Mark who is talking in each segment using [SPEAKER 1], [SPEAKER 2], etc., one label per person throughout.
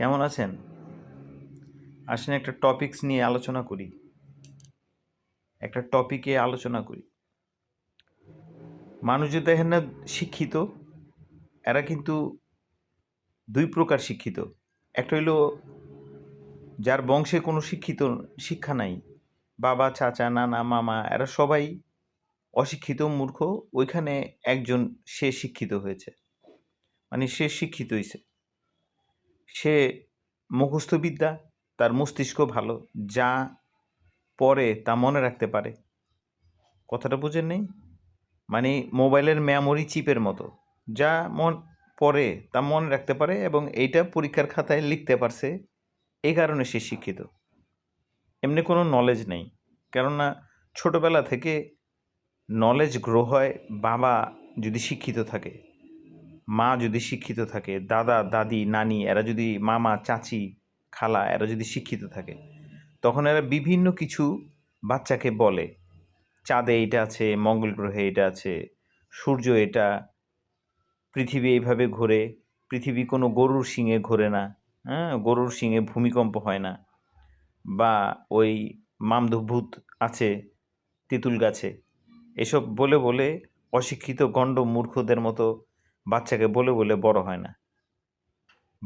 [SPEAKER 1] কেমন আছেন? আসেন একটা টপিকস নিয়ে আলোচনা করি। একটা টপিকে আলোচনা করি। মানুষ যে দেখেন না শিক্ষিত, এরা কিন্তু দুই প্রকার শিক্ষিত। একটা হইল যার বংশে কোনো শিক্ষিত শিক্ষা নাই, বাবা, চাচা, নানা, মামা, এরা সবাই অশিক্ষিত, মূর্খ, ওইখানে একজন সে শিক্ষিত হয়েছে। মানে সে শিক্ষিত হয়েছে সে মুখস্থবিদ্যা তার মস্তিষ্ক ভালো, যা পড়ে তা মনে রাখতে পারে। কথাটা বুঝেন নেই? মানে মোবাইলের মেমোরি চিপের মতো। যা মন পড়ে তা মনে রাখতে পারে এবং এইটা পরীক্ষার খাতায় লিখতে পারছে। এই কারণে সে শিক্ষিত। এমনি কোনো নলেজ নেই। কেননা ছোটবেলা থেকে নলেজ গ্রো হয় বাবা যদি শিক্ষিত থাকে। মা যদি শিক্ষিত থাকে, দাদা, দাদি, নানি, এরা যদি মামা, চাচি, খালা, এরা যদি শিক্ষিত থাকে, তখন এরা বিভিন্ন কিছু বাচ্চাকে বলে। চাঁদে এটা আছে, মঙ্গল গ্রহে এটা আছে, সূর্য এটা, পৃথিবী এইভাবে ঘোরে, পৃথিবী কোনো গরুর শিঙে ঘোরে না হ্যাঁ গরুর শিঙে ভূমিকম্প হয় না, বা ওই মামদভূত আছে তেঁতুল গাছে। এসব বলে বলে অশিক্ষিত গণ্ড মূর্খদের মতো বাচ্চাকে বলে বলে বড় হয় না।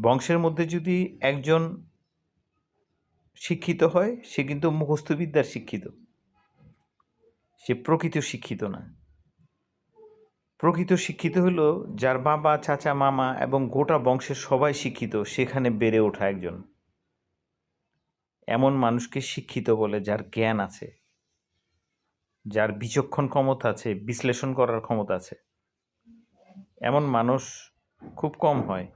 [SPEAKER 1] বংশের মধ্যে যদি একজন শিক্ষিত হয়, সে কিন্তু মুখস্থবিদ্যার শিক্ষিত। সে প্রকৃত শিক্ষিত না। প্রকৃত শিক্ষিত হলো যার বাবা, চাচা, মামা এবং গোটা বংশের সবাই শিক্ষিত, সেখানে বেড়ে ওঠা একজন। এমন মানুষকে শিক্ষিত বলে যার জ্ঞান আছে, যার বিচক্ষণ ক্ষমতা আছে, বিশ্লেষণ করার ক্ষমতা আছে। এমন মানুষ খুব কম হয়।